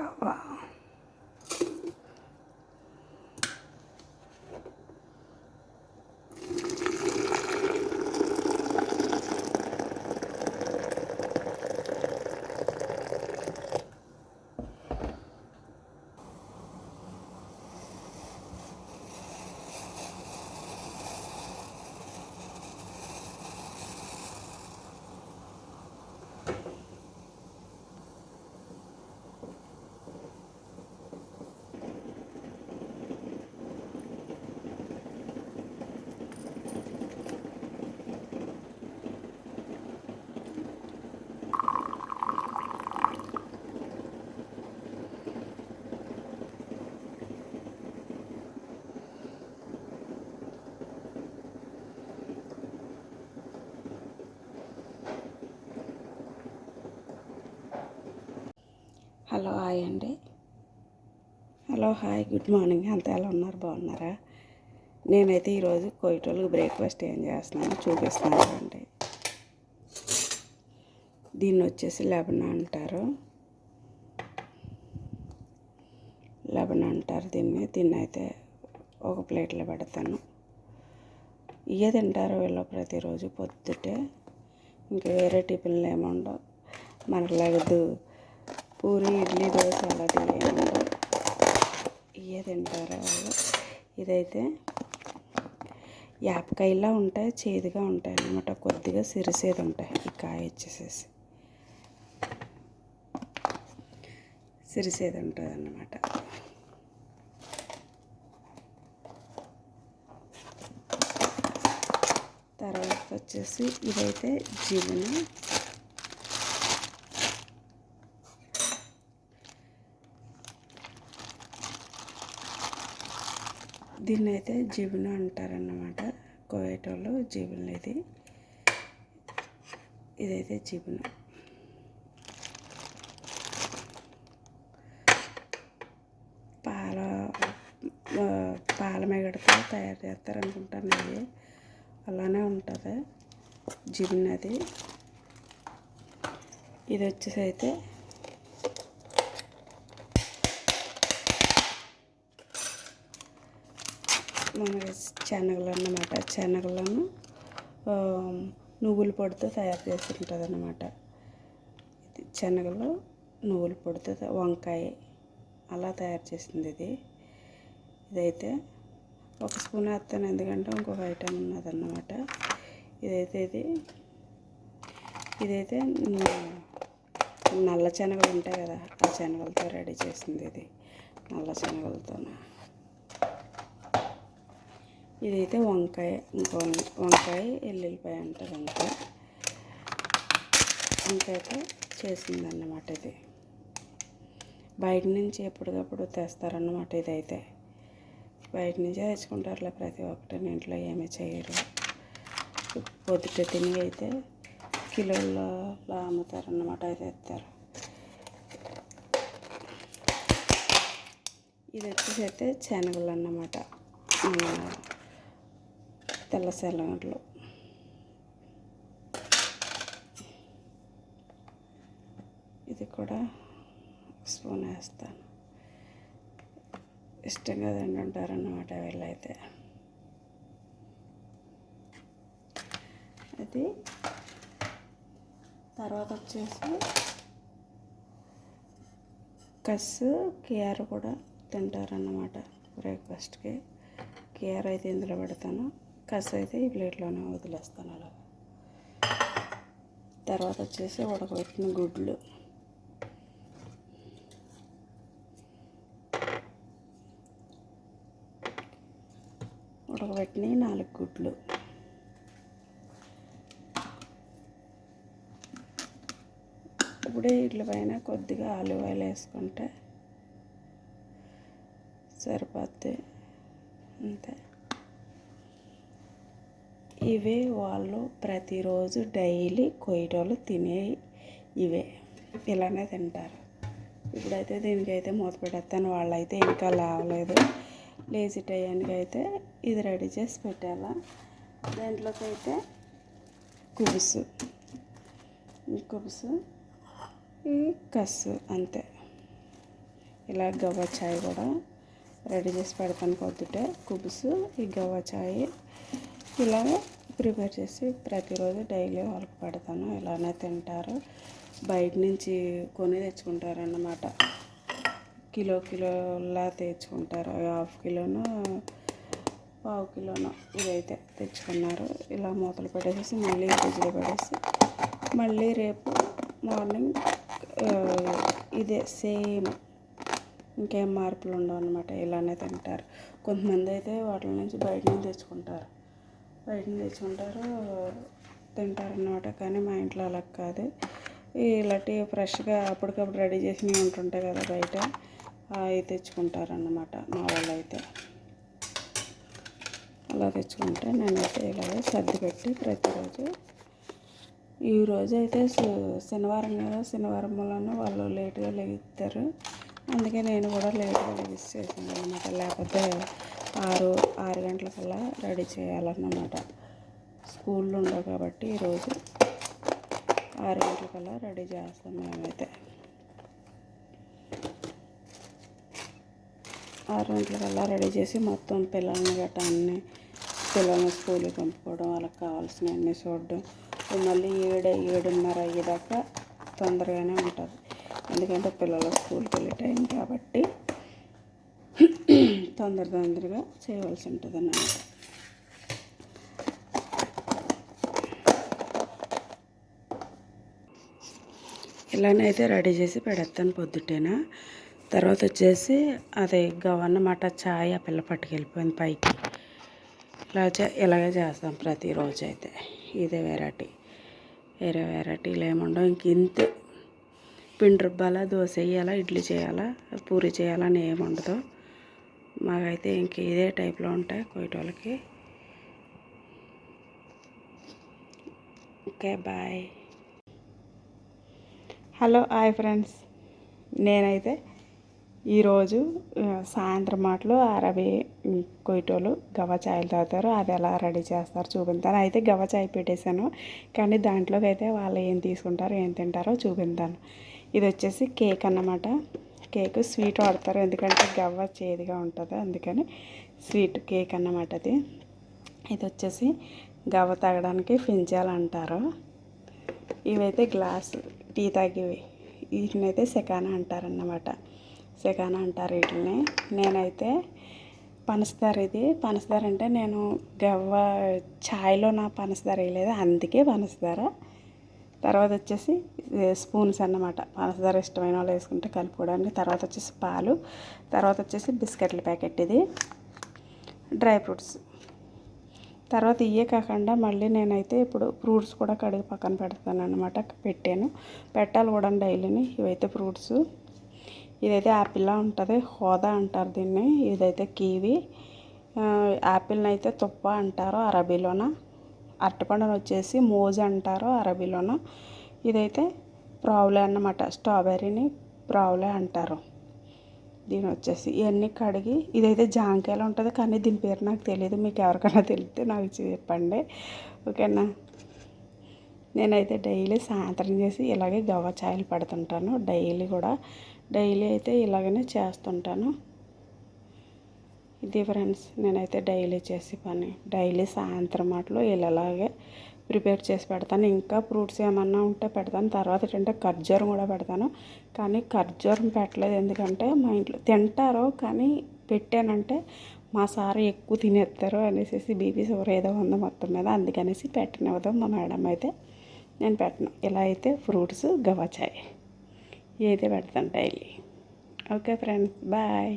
Oh, wow. Hello hi అండి. Hello hi good morning. అంతా ఎలా ఉన్నారు? బాగున్నారా? నేనైతే ఈరోజు కోయిటోళ్ళకి బ్రేక్ఫాస్ట్ ఏం చేస్తున్నానో చూపిస్తున్నాను అండి దీన్ని వచ్చేసి లెబన అంటారు. లెబన్ అంటారు దీన్ని. దీన్ని అయితే ఒక ప్లేట్లో పెడతాను. ఇవే తింటారు వీళ్ళు ప్రతిరోజు పొద్దుటే. ఇంకా వేరే టిఫిన్లు ఏముండవు మనకు పూరి ఇడ్లీ దోశ అలా ఏముండవు ఇవే తింటారు వాళ్ళు. ఇదైతే యాపకాయలా ఉంటాయి చేదుగా ఉంటాయి అన్నమాట. కొద్దిగా సిరిసేది ఉంటాయి. ఈ కాయ వచ్చేసేసి సిరిసేది ఉంటుంది అన్నమాట. తర్వాత వచ్చేసి ఇదైతే జీవన దీన్ని అయితే జీబున అంటారన్నమాట. కోయేటోళ్ళు జీబున ఇది ఇదైతే జీబున పాల పాల మెగడతో తయారు చేస్తారు అనుకుంటాను ఇది అలానే ఉంటుంది. జిబిన్ అది ఇది వచ్చేసి అయితే మన శనగలు అన్నమాట శనగలను నువ్వుల పొడితో తయారు చేసి ఉంటుంది అన్నమాట ఇది శనగలు నువ్వుల పొడితో వంకాయ అలా తయారు చేసింది ఇది ఇదైతే ఒక స్పూన్ వేస్తాను ఎందుకంటే ఇంకొక ఐటెం ఉన్నదన్నమాట. ఇదైతే ఇది ఇదైతే నల్ల శనగలు ఉంటాయి కదా ఆ శనగలతో రెడీ చేసింది ఇది నల్ల శనగలతోనా? ఇదైతే వంకాయ ఇంకో వంకాయ ఎల్లుల్లిపాయ అంటారు అంతే వంకాయతో చేసిందన్నమాట ఇది. బయట నుంచి ఎప్పటికప్పుడు తెస్తారన్నమాట ఇదైతే. బయట నుంచే తెచ్చుకుంటారులే ప్రతి ఒక్కటి ఇంట్లో ఏమీ చేయరు. పొద్దుట తిని అయితే కిలోల్లో అమ్ముతారన్నమాట అయితే తెస్తారు. ఇది వచ్చేసి అయితే శనగలు అన్నమాట తెల్ల సెలవులు ఇది కూడా స్పూన్ వేస్తాను. ఇష్టంగా తింటుంటారన్నమాట వీళ్ళైతే. అది తర్వాత వచ్చేసి కస్సు కేఆర్ కూడా తింటారన్నమాట బ్రేక్ఫాస్ట్కి. కేఆర్ అయితే ఇందులో పెడతాను. కసి అయితే ఈ ప్లేట్లోనే వదిలేస్తాను అలా. తర్వాత వచ్చేసి ఉడకబెట్టిన గుడ్లు. ఉడకబెట్టిన నాలుగు గుడ్లు. ఇప్పుడే వీటి పైన కొద్దిగా ఆలివ్ ఆయిల్ వేసుకుంటే సరిపోద్ది. అంతే. ఇవే వాళ్ళు ప్రతిరోజు డైలీ కొయ్యటోళ్ళు తినే ఇవే. ఇలానే తింటారు. ఇప్పుడైతే దీనికైతే మూత పెట్టేస్తాను. వాళ్ళైతే ఇంకా లేవలేదు. లేచి టయానికి అయితే ఇది రెడీ చేసి పెట్టాలా. దాంట్లోకి అయితే కుబుసు. ఈ కుబుసు ఈ కస్సు అంతే. ఇలా గవ్వ ఛాయ్ కూడా రెడీ చేసి పెడతాను పొద్దుటే. కుబుసు ఈ గవ్వ ఛాయ్ ఇలాగే ప్రిపేర్ చేసి ప్రతిరోజు డైలీ వాళ్ళకి పెడతాను. ఇలానే తింటారు. బయట నుంచి కొని తెచ్చుకుంటారన్నమాట. కిలో కిలోలా తెచ్చుకుంటారు. హాఫ్ కిలోను పావు కిలోను ఇదైతే తెచ్చుకున్నారు. ఇలా మూతలు పెట్టేసి మళ్ళీ ఫ్రిడ్జ్లో పెట్టేసి మళ్ళీ రేపు మార్నింగ్ ఇదే సేమ్ ఇంకేం మార్పులు ఉండవు అనమాట ఇలానే తింటారు. కొంతమంది అయితే వాటి నుంచి బయట నుంచి తెచ్చుకుంటారు. బయట తెచ్చి తెచ్చుకుంటారు తింటారనమాట కానీ మా ఇంట్లో అలా కాదు. ఇలాంటి ఫ్రెష్గా అప్పటికప్పుడు రెడీ చేసినవి ఉంటుంటాయి కదా బయట అవి తెచ్చుకుంటారు అన్నమాట మా వాళ్ళు అయితే అలా తెచ్చుకుంటే నేనైతే ఇలాగే సర్ది పెట్టి ప్రతిరోజు ఈ రోజు అయితే శనివారం కదా శనివారం వలన వాళ్ళు లేటుగా లెగిస్తారు అందుకే నేను కూడా లేటుగా లెగిసి చేసాను అనమాట లేకపోతే ఆరు ఆరు గంటలకల్లా రెడీ చేయాలన్నమాట. స్కూల్లో ఉండవు కాబట్టి ఈరోజు ఆరు గంటలకల్లా రెడీ చేస్తాం మేమైతే. ఆరు గంటలకల్లా రెడీ చేసి మొత్తం పిల్లల్ని గట్ట అన్ని పిల్లల్ని స్కూల్కి పంపుకోవడం వాళ్ళకి కావాల్సినవన్నీ చూడడం. మళ్ళీ ఏడు ఏడున్నర అయ్యేదాకా తొందరగానే ఉంటుంది. ఎందుకంటే పిల్లలు స్కూల్కి వెళ్ళే టైం కాబట్టి తొందర తొందరగా చేయవలసి ఉంటుంది అన్నమాట ఇలానే అయితే రెడీ చేసి పెడతాను పొద్దుటేనా. తర్వాత వచ్చేసి అది గవన్నమాట ఛాయ్ ఆ పిల్ల పట్టుకెళ్ళిపోయింది పైకి. ఇలా ఇలాగే చేస్తాం ప్రతిరోజు అయితే. ఇదే వెరైటీ. వేరే వెరైటీలు ఏముండవు ఇంక ఇంతే. పిండి రుబ్బాలా దోశ వేయాలా ఇడ్లీ చేయాలా పూరి చేయాలని ఏముండదు మాకైతే ఇంక ఇదే టైప్లో ఉంటాయి కోయటోళ్ళకి okay bye. Hello hi friends. నేనైతే ఈరోజు సాయంత్రం మాటలు అరవై కొయ్యటోళ్ళు గవ్వచాయలు తాగుతారు. అది ఎలా రెడీ చేస్తారు చూపిస్తాను. అయితే గవ్వచాయ్ పెట్టేశాను. కానీ దాంట్లోకి అయితే వాళ్ళు ఏం తీసుకుంటారో ఏం తింటారో చూపించాను ఇది వచ్చేసి కేక్ అన్నమాట. కేక్ స్వీట్ వాడతారు. ఎందుకంటే గవ్వ చేదుగా ఉంటుంది. అందుకని స్వీట్ కేక్ అన్నమాట అది. ఇది వచ్చేసి గవ్వ తాగడానికి ఫింజాలు అంటారు. ఇవైతే గ్లాస్ టీ తాగేవి. వీటిని అయితే సెకానా అంటారన్నమాట. సెకానా అంటారు వీటిని. నేనైతే పనసదార ఇది. పనసదార అంటే నేను గవ్వ ఛాయ్లో నా పనసదార వేయలేదు. అందుకే పనసదార. తర్వాత వచ్చేసి స్పూన్స్ అన్నమాట. పంచదార ఇష్టమైన వాళ్ళు వేసుకుంటే కలుపుకోవడానికి. తర్వాత వచ్చేసి పాలు. తర్వాత వచ్చేసి బిస్కెట్ల ప్యాకెట్ ఇది. Dry fruits. తర్వాత ఇవే కాకుండా మళ్ళీ నేనైతే ఇప్పుడు ఫ్రూట్స్ కూడా కడిగి పక్కన పెడతాను అనమాట పెట్టాను. పెట్టాలి కూడా డైలీని ఇవైతే ఫ్రూట్స్. ఇదైతే యాపిల్లా ఉంటుంది. హోదా అంటారు దీన్ని. ఇదైతే కీవీ. యాపిల్ని అయితే తుప్ప అంటారు అరబీలోన. అరటిపండును వచ్చేసి మోజ్ అంటారు అరబీలోను. ఇదైతే ప్రావులే అన్నమాట. స్ట్రాబెర్రీని ప్రావులే అంటారు. దీని వచ్చేసి ఇవన్నీ కడిగి ఇదైతే జాంకాయలు ఉంటుంది కానీ దీని పేరు నాకు తెలియదు మీకు ఎవరికైనా తెలిస్తే నాకు చెప్పండి. ఓకేనా? నేనైతే డైలీ సాయంత్రం చేసి ఇలాగే గవ్వ ఛాయలు పెడుతుంటాను. డైలీ కూడా. డైలీ అయితే ఇలాగనే చేస్తుంటాను. ఇది ఫ్రెండ్స్ నేనైతే డైలీ చేసే పని. డైలీ సాయంత్రం మాటలో ఇలాగే ప్రిపేర్ చేసి పెడతాను. ఇంకా ఫ్రూట్స్ ఏమన్నా ఉంటే పెడతాను. తర్వాత ఏంటంటే ఖర్జూరం కూడా పెడతాను. కానీ ఖర్జూరం పెట్టలేదు. ఎందుకంటే మా ఇంట్లో తింటారు కానీ పెట్టానంటే మా సార్ ఎక్కువ తినేస్తారు అనేసి బీపీ షుగర్ ఏదో ఉంది మొత్తం మీద. అందుకనేసి పెట్టనివ్వదు. మా మేడం అయితే నేను పెట్టను. ఇలా అయితే ఫ్రూట్స్ గవాచాయ్ ఇవి పెడతాను డైలీ ఓకే ఫ్రెండ్స్ బాయ్